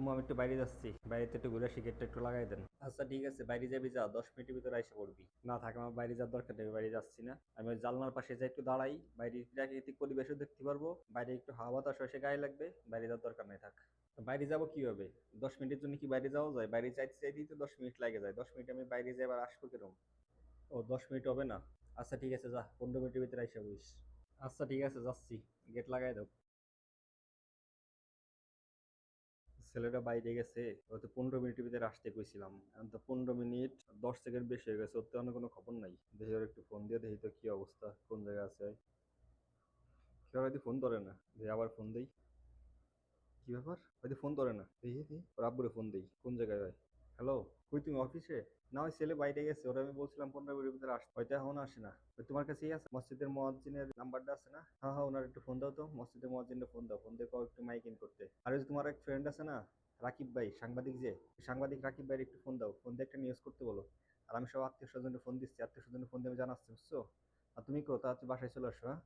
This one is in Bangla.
আম্মু আমি একটু বাইরে যাচ্ছি। বাইরেতে একটু ঘুরে গেটটা একটু লাগাই দেন। আচ্ছা ঠিক আছে বাইরে যাবি যা দশ মিনিটের ভিতরে এসে পড়বি। না থাক আমার বাইরে যাওয়ার দরকার নেই বাইরে যাচ্ছি না। আমি ওই জানলার পাশে যাই একটু দাঁড়াই। বাইরে প্রাকৃতিক পরিবেশও দেখতে পারব। বাইরে একটু হাওয়া বাতাস এসে গায়ে লাগবে। বাইরে যাওয়ার দরকার নেই থাক। বাইরে যাব কীভাবে? দশ মিনিটের জন্য কি বাইরে যাওয়া যায়? বাইরে চাইতে চাইতেই তো দশ মিনিট লাগে যায়। দশ মিনিট আমি বাইরে যাই আবার আসব কিরম? ও দশ মিনিট হবে না? আচ্ছা ঠিক আছে যা পনেরো মিনিটের ভিতরে এসে বইস আচ্ছা ঠিক আছে যাচ্ছি। গেট লাগাই দাও। ছেলেটা বাইরে গেছে, হয়তো পনেরো মিনিটের ভিতরে আসতে কইছিলাম। এখন তো পনেরো মিনিট, দশ সেকেন্ড বেশি হয়ে গেছে, ওর তো কোনো খবর নাই। দেখি ওর একটু ফোন দিয়ে দেখি তো কি অবস্থা, কোন জায়গায় আছে। কেউ হয়তো ফোন ধরে না, দেখি আবার ফোন দিই। কি ব্যাপার? হয়তো ফোন ধরে না, দেখি দেখি। ওর আব্বুরে ফোন দিই, কোন জায়গায় হয়? হ্যালো কই তুমি অফিসে না ওই ছেলে বাইরে গেছে, ওরা আমি বলছিলাম পনেরো মিনিটের ভিতরে আসতে। হয়তো এখন আসে না। তোমার কাছেই আছে? মসজিদের মহাজিনের নাম্বারটা আছে না? হ্যাঁ হ্যাঁ ওনার একটু ফোন দাও তো। মসজিদের মহাজিনটা ফোন দাও। ফোন দিয়ে একটু মাইক ইন করতে। আর ওই তোমার এক ফ্রেন্ড আছে না, রাকিব ভাই, সাংবাদিক যে সাংবাদিক রাকিব ভাইয়ের একটু ফোন দাও। ফোন দিয়ে একটা নিউজ করতে বলো। আর আমি সব আত্মীয় স্বজনের ফোন দিচ্ছি। আত্মীয় স্বজনের ফোন দিয়ে আমি জানাচ্ছি, বুঝছ? আর তুমি করো তাড়াতাড়ি বাসায় চলে আসো হ্যাঁ?